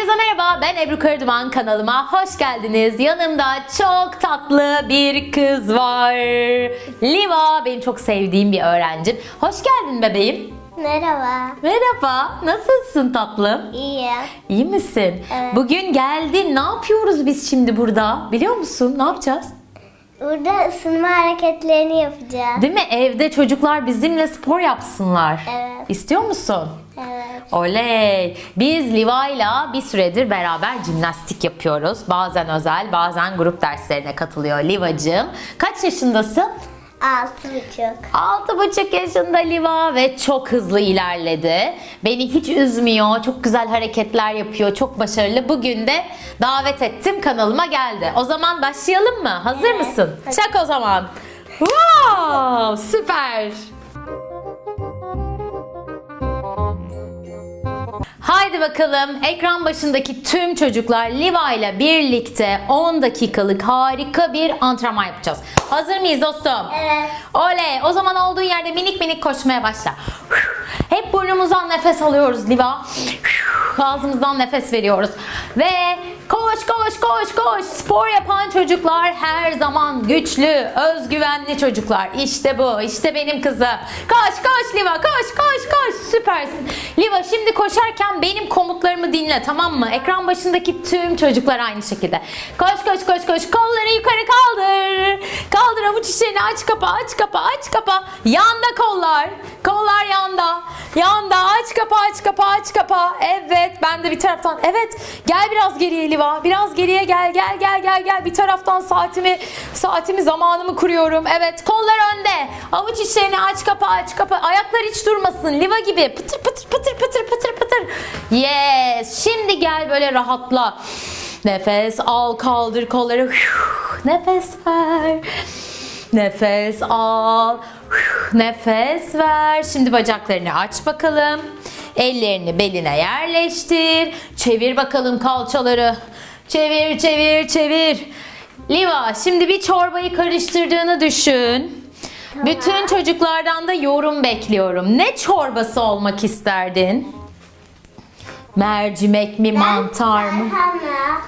Herkese merhaba, ben Ebru Karaduman kanalıma hoş geldiniz. Yanımda çok tatlı bir kız var. Liva, benim çok sevdiğim bir öğrencim. Hoş geldin bebeğim. Merhaba. Merhaba, nasılsın tatlım? İyi. İyi misin? Evet. Bugün geldin, ne yapıyoruz biz şimdi burada? Biliyor musun? Ne yapacağız? Burada ısınma hareketlerini yapacağız. Değil mi? Evde çocuklar bizimle spor yapsınlar. Evet. İstiyor musun? Oley! Biz Liva'yla bir süredir beraber jimnastik yapıyoruz. Bazen özel, bazen grup derslerine katılıyor Livacığım. Kaç yaşındasın? Altı buçuk. Altı buçuk yaşında Liva ve çok hızlı ilerledi. Beni hiç üzmüyor, çok güzel hareketler yapıyor, çok başarılı. Bugün de davet ettim, kanalıma geldi. O zaman başlayalım mı? Hazır Evet, mısın? hazır. Çak o zaman. Wow! Süper! Haydi bakalım ekran başındaki tüm çocuklar Liva ile birlikte 10 dakikalık harika bir antrenman yapacağız. Hazır mıyız dostum? Evet. Oley! O zaman olduğun yerde minik minik koşmaya başla. Hep burnumuzdan nefes alıyoruz Liva. Ağzımızdan nefes veriyoruz. Ve koş koş koş koş. Spor yapan çocuklar her zaman güçlü, özgüvenli çocuklar. İşte bu. işte benim kızım. Koş koş Liva koş koş koş. Süpersin. Liva şimdi koşarken benim komutlarımı dinle tamam mı? Ekran başındaki tüm çocuklar aynı şekilde. Koş koş koş koş. Kolları yukarı. Avuç içlerini aç kapa aç kapa aç kapa. Yanda kollar. Kollar yanda. Yanda aç kapa aç kapa aç kapa. Evet ben de bir taraftan. Evet gel biraz geriye Liva. Biraz geriye gel gel gel gel gel. Bir taraftan saatimi saatimi zamanımı kuruyorum. Evet kollar önde. Avuç içlerini aç kapa aç kapa. Ayaklar hiç durmasın. Liva gibi pıtır pıtır pıtır pıtır pıtır pıtır. Yes. Şimdi gel böyle rahatla. Nefes al kaldır kolları. Nefes ver. Nefes al. Nefes ver. Şimdi bacaklarını aç bakalım. Ellerini beline yerleştir. Çevir bakalım kalçaları. Çevir, çevir, çevir. Liva, şimdi bir çorbayı karıştırdığını düşün. Bütün çocuklardan da yorum bekliyorum. Ne çorbası olmak isterdin? Mercimek mi, mantar mı?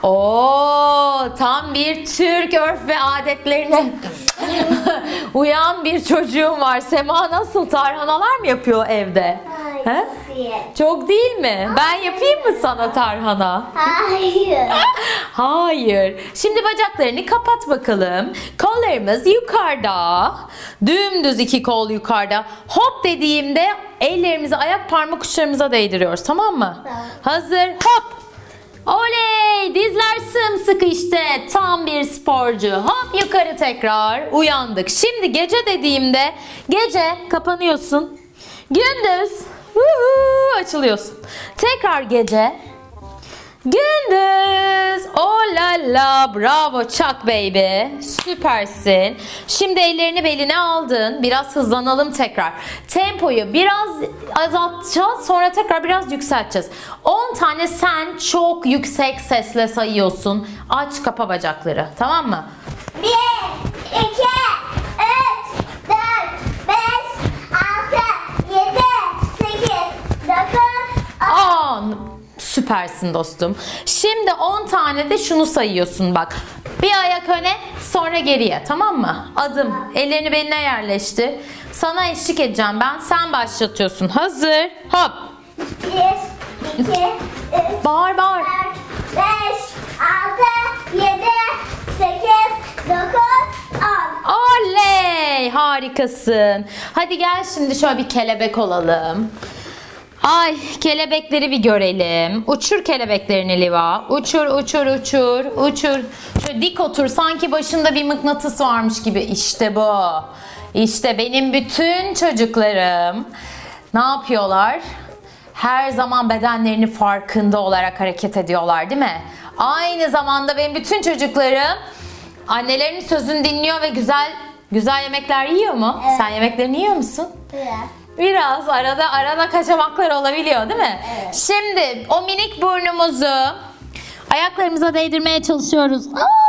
Oo, tam bir Türk örf ve adetlerine uyan bir çocuğum var. Sema nasıl tarhanalar mı yapıyor evde? He? Hayır. Çok değil mi? Ben yapayım mı sana tarhana? Hayır. Hayır. Şimdi bacaklarını kapat bakalım. Kollarımız yukarıda. Dümdüz iki kol yukarıda. Hop dediğimde ellerimizi ayak parmak uçlarımıza değdiriyoruz. Tamam mı? Tamam. Hazır. Hop. Oley! Dizler sımsıkı işte. Tam bir sporcu. Hop yukarı tekrar. Uyandık. Şimdi gece dediğimde gece kapanıyorsun. Gündüz Huhu, açılıyorsun. Tekrar gece Gündüz. Oh la la. Bravo Chuck baby. Süpersin. Şimdi ellerini beline aldın. Biraz hızlanalım tekrar. Tempoyu biraz azaltacağız. Sonra tekrar biraz yükselteceğiz. 10 tane sen çok yüksek sesle sayıyorsun. Aç kapa bacakları. Tamam mı? 1 2 Süpersin dostum. Şimdi 10 tane de şunu sayıyorsun bak. Bir ayak öne sonra geriye tamam mı? Adım. Ellerini beline yerleştir. Sana eşlik edeceğim ben. Sen başlatıyorsun. Hazır. Hop. Bir, iki, üç, Bağır bağır. dört, beş, altı, yedi, sekiz, dokuz, on. Oley! Harikasın. Hadi gel şimdi şöyle bir kelebek olalım. Ay kelebekleri bir görelim. Uçur kelebeklerini Liva. Uçur uçur uçur uçur. Şöyle dik otur sanki başında bir mıknatıs varmış gibi. İşte bu. İşte benim bütün çocuklarım ne yapıyorlar? Her zaman bedenlerinin farkında olarak hareket ediyorlar değil mi? Aynı zamanda benim bütün çocuklarım annelerinin sözünü dinliyor ve güzel güzel yemekler yiyor mu? Evet. Sen yemeklerini yiyor musun? Biraz. Biraz arada arada kaçamaklar olabiliyor değil mi? Evet. Şimdi o minik burnumuzu ayaklarımıza değdirmeye çalışıyoruz. Aa!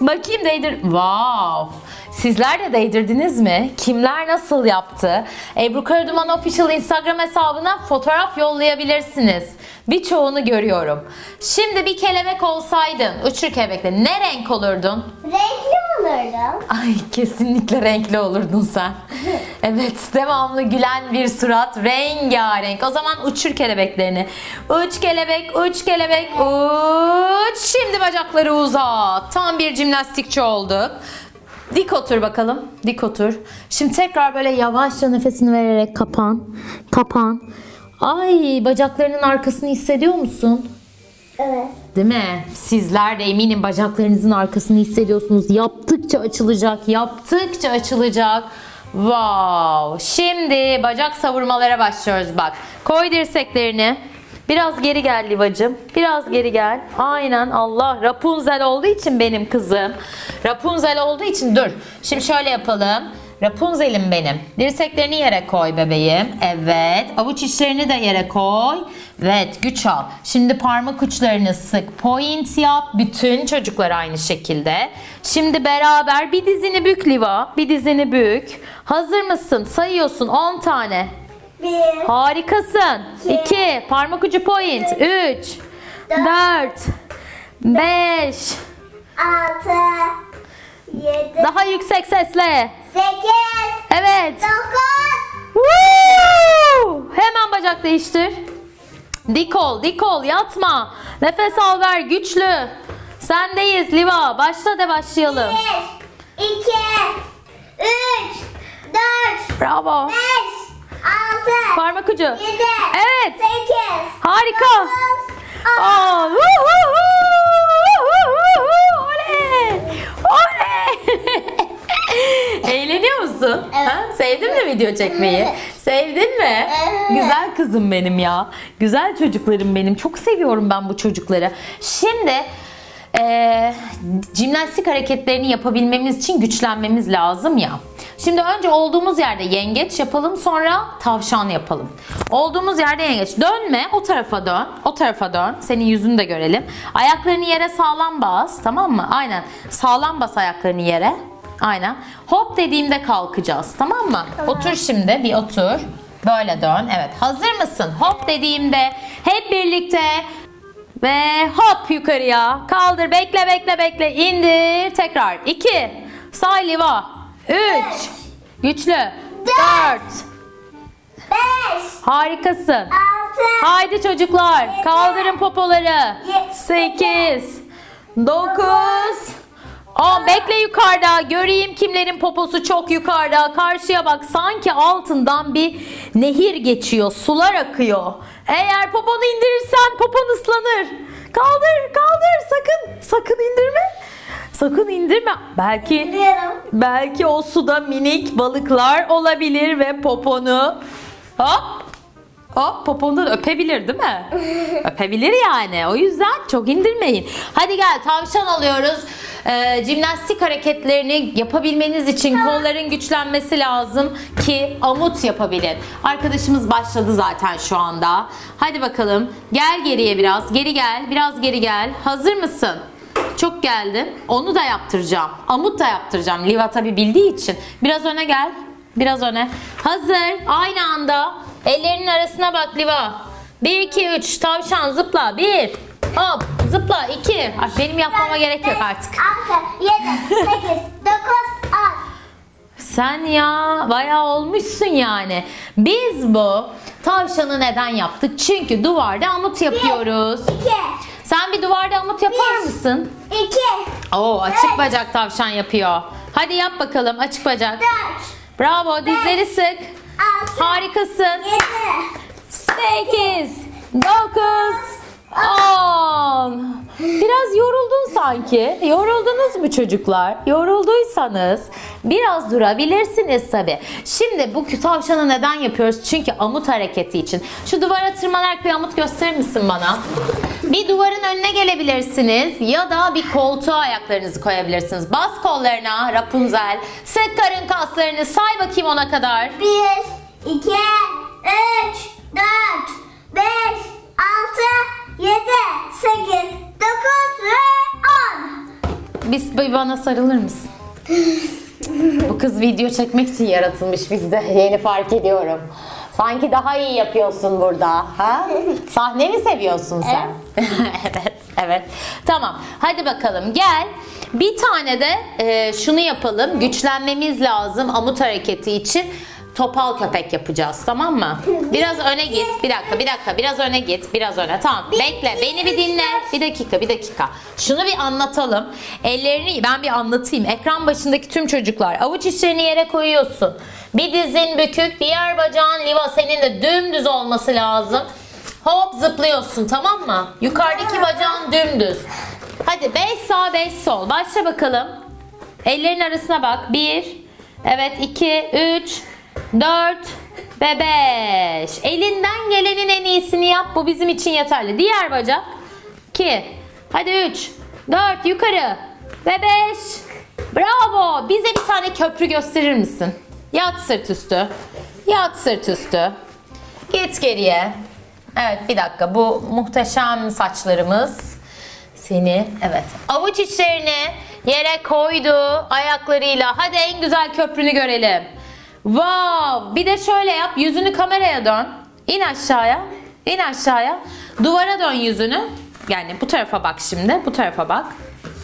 Bakayım değdir. Wow. Sizler de değdirdiniz mi? Kimler nasıl yaptı? Ebru Karaduman Official Instagram hesabına fotoğraf yollayabilirsiniz. Birçoğunu görüyorum. Şimdi bir kelebek olsaydın, uçur kelebekle ne renk olurdun? Renkli olurdum. Ay kesinlikle renkli olurdun sen. Evet devamlı gülen bir surat rengarenk. O zaman uçur kelebeklerini. Uç kelebek, uç kelebek, uç. Şimdi bacakları uzat. Tam bir jimnastikçi olduk. Dik otur bakalım. Dik otur. Şimdi tekrar böyle yavaşça nefesini vererek kapan. Kapan. Ay bacaklarının arkasını hissediyor musun? Evet. Değil mi? Sizler de eminim bacaklarınızın arkasını hissediyorsunuz. Yaptıkça açılacak, yaptıkça açılacak. Wow! Şimdi bacak savurmalara başlıyoruz bak. Koy dirseklerini. Biraz geri gel Livacım. Biraz geri gel. Aynen Allah. Rapunzel olduğu için benim kızım. Rapunzel olduğu için dur. Şimdi şöyle yapalım. Rapunzel'im benim. Dirseklerini yere koy bebeğim. Evet. Avuç içlerini de yere koy. Evet güç al. Şimdi parmak uçlarını sık. Point yap. Bütün çocuklar aynı şekilde. Şimdi beraber bir dizini bük Liva. Bir dizini bük. Hazır mısın? Sayıyorsun 10 tane. Bir, Harikasın. 2. Parmak ucu point. 3. 4. 5. altı, yedi, Daha yüksek sesle. sekiz, Evet. dokuz, Woo! Hemen bacak değiştir. Dik ol, dik ol, yatma. Nefes al ver, güçlü. Sendeyiz Liva. Başla de başlayalım. bir, iki, üç, dört, Bravo. beş, altı, Parmak ucu. yedi, Evet. sekiz, Harika. dokuz, on. Aa, vuhuhu, vuhuhu, Oley! Oley! Eğleniyor musun? Evet. Ha? Sevdin mi video çekmeyi? Sevdin mi? Güzel kızım benim ya. Güzel çocuklarım benim. Çok seviyorum ben bu çocukları. Şimdi eee jimnastik hareketlerini yapabilmemiz için güçlenmemiz lazım ya. Şimdi önce olduğumuz yerde yengeç yapalım sonra tavşan yapalım. Olduğumuz yerde yengeç. Dönme o tarafa dön. O tarafa dön. Senin yüzünü de görelim. Ayaklarını yere sağlam bas tamam mı? Aynen. Sağlam bas ayaklarını yere. Aynen. Hop dediğimde kalkacağız tamam mı? Otur şimdi bir otur. Böyle dön. Evet. Hazır mısın? Hop dediğimde hep birlikte ve hop yukarıya. Kaldır. Bekle bekle bekle. İndir. Tekrar. 2. Say Liva. 3. Güçlü. 4. Beş, Harikasın. altı, Haydi çocuklar. Kaldırın popoları. Yedi. 8. 9. 10. Bekle yukarıda. Göreyim kimlerin poposu çok yukarıda. Karşıya bak. Sanki altından bir nehir geçiyor. Sular akıyor. Eğer poponu indirirsen popon ıslanır. Kaldır, kaldır. Sakın, sakın indirme. Sakın indirme. Belki belki o suda minik balıklar olabilir ve poponu hop Hop popondan öpebilir değil mi? öpebilir yani. O yüzden çok indirmeyin. Hadi gel tavşan alıyoruz. Ee, jimnastik hareketlerini yapabilmeniz için kolların güçlenmesi lazım ki amut yapabilin. Arkadaşımız başladı zaten şu anda. Hadi bakalım. Gel geriye biraz. Geri gel. Biraz geri gel. Hazır mısın? Çok geldin. Onu da yaptıracağım. Amut da yaptıracağım. Liva tabi bildiği için. Biraz öne gel. Biraz öne. Hazır. Aynı anda. Ellerinin arasına bak Liva. 1, 2, 3. Tavşan zıpla. 1. Hop. Zıpla. 2. Benim yapmama gerek yok artık. Altı, yedi, sekiz, dokuz, on. Sen ya bayağı olmuşsun yani. Biz bu tavşanı neden yaptık? Çünkü duvarda amut yapıyoruz. İki, Sen bir duvarda amut yapar Bir. mısın? iki, Oo açık Evet. bacak tavşan yapıyor. Hadi yap bakalım açık bacak. dört, Bravo dizleri sık. altı, Harikasın. yedi, 8 9 10 Biraz yoruldun sanki. Yoruldunuz mu çocuklar? Yorulduysanız biraz durabilirsiniz tabi. Şimdi bu tavşanı neden yapıyoruz? Çünkü amut hareketi için. Şu duvara tırmanarak bir amut gösterir misin bana? Bir duvarın önüne gelebilirsiniz ya da bir koltuğa ayaklarınızı koyabilirsiniz. Bas kollarına Rapunzel. Sık karın kaslarını say bakayım ona kadar. bir, iki, üç, dört, beş, altı, yedi, sekiz, dokuz ve on. Biz bir bana sarılır mısın? Bu kız video çekmek için yaratılmış bizde. Yeni fark ediyorum. Sanki daha iyi yapıyorsun burada. Ha? Sahne mi seviyorsun sen? evet, evet. Tamam. Hadi bakalım gel. Bir tane de e, şunu yapalım. Güçlenmemiz lazım amut hareketi için. Topal köpek yapacağız tamam mı? Biraz öne git. Bir dakika, bir dakika. Biraz öne git. Biraz öne. Tamam. Bekle. Beni bir dinle. Bir dakika, bir dakika. Şunu bir anlatalım. Ellerini ben bir anlatayım. Ekran başındaki tüm çocuklar avuç içlerini yere koyuyorsun. Bir dizin bükük, diğer bacağın liva senin de dümdüz olması lazım. Hop zıplıyorsun tamam mı? Yukarıdaki bacağın dümdüz. Hadi 5 sağ 5 sol. Başla bakalım. Ellerin arasına bak. 1, evet 2, 3, 4 ve 5. Elinden gelenin en iyisini yap. Bu bizim için yeterli. Diğer bacak. 2. Hadi 3, 4 yukarı ve 5. Bravo. Bize bir tane köprü gösterir misin? Yat sırt üstü. Yat sırt üstü. Git geriye. Evet bir dakika bu muhteşem saçlarımız seni evet avuç içlerini yere koydu ayaklarıyla hadi en güzel köprünü görelim. Wow bir de şöyle yap yüzünü kameraya dön in aşağıya in aşağıya duvara dön yüzünü yani bu tarafa bak şimdi bu tarafa bak.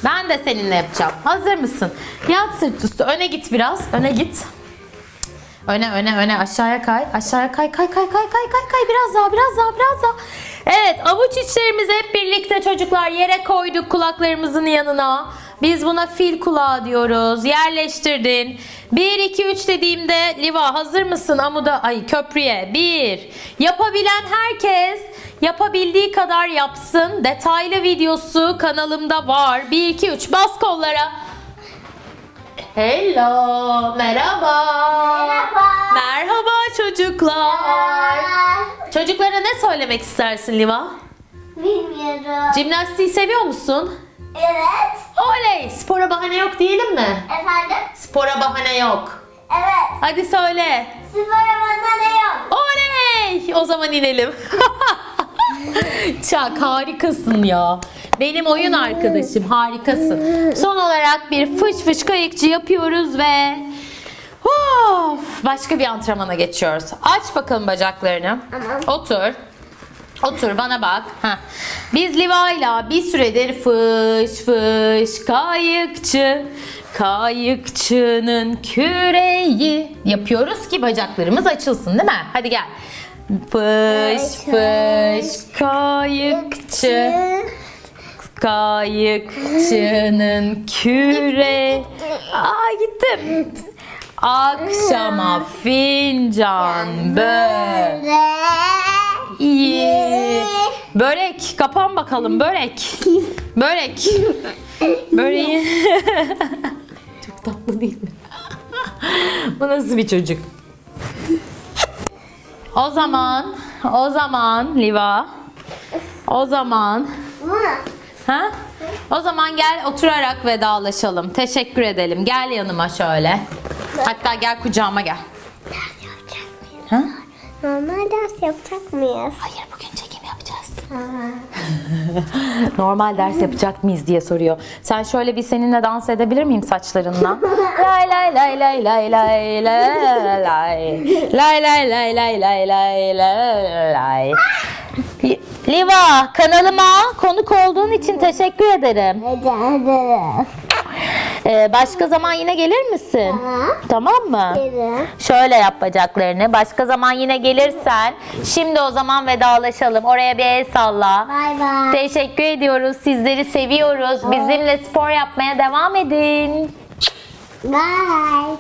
Ben de seninle yapacağım. Hazır mısın? Yat sırt üstü. Öne git biraz. Öne git. Öne öne öne aşağıya kay. Aşağıya kay kay kay kay kay kay kay biraz daha biraz daha biraz daha. Evet avuç içlerimizi hep birlikte çocuklar yere koyduk kulaklarımızın yanına. Biz buna fil kulağı diyoruz. Yerleştirdin. 1 2 3 dediğimde Liva hazır mısın amuda ay köprüye? 1. Yapabilen herkes yapabildiği kadar yapsın. Detaylı videosu kanalımda var. 1 2 3 bas kollara. Hello, merhaba. Merhaba. Merhaba çocuklar. Çocuklara ne söylemek istersin Liva? Bilmiyorum. Jimnastiği seviyor musun? Evet. Oley! Spora bahane yok diyelim mi? Efendim? Spora bahane yok. Evet. Hadi söyle. Sıfır Ramazan ne yok? Oley! O zaman inelim. Çak harikasın ya. Benim oyun arkadaşım harikasın. Son olarak bir fış fış kayıkçı yapıyoruz ve Of, başka bir antrenmana geçiyoruz. Aç bakalım bacaklarını. Otur. Otur bana bak. Heh. Biz Liva'yla bir süredir fış fış kayıkçı kayıkçının küreği yapıyoruz ki bacaklarımız açılsın değil mi? Hadi gel. Fış fış kayıkçı kayıkçının küre Aa gittim. Akşama fincan börek İyi. Börek. Kapan bakalım. Börek. Börek. Böreği. Çok tatlı değil mi? Bu nasıl bir çocuk? O zaman, o zaman Liva. O zaman, ha? O zaman gel oturarak vedalaşalım. Teşekkür edelim. Gel yanıma şöyle. Hatta gel kucağıma gel. Ha? Normal ders yapacak mıyız? Hayır bugün çekim yapacağız. Normal ders yapacak mıyız diye soruyor. Sen şöyle bir seninle dans edebilir miyim saçlarınla? lay lay lay lay lay lay lay lay lay lay lay lay lay lay lay lay Liva kanalıma konuk olduğun için teşekkür ederim. Rica ederim. Ee, başka zaman yine gelir misin? Tamam. Tamam mı? Gelirim. Şöyle yap bacaklarını. Başka zaman yine gelirsen. Şimdi o zaman vedalaşalım. Oraya bir el salla. Bay bay. Teşekkür ediyoruz. Sizleri seviyoruz. Bizimle spor yapmaya devam edin. Bye.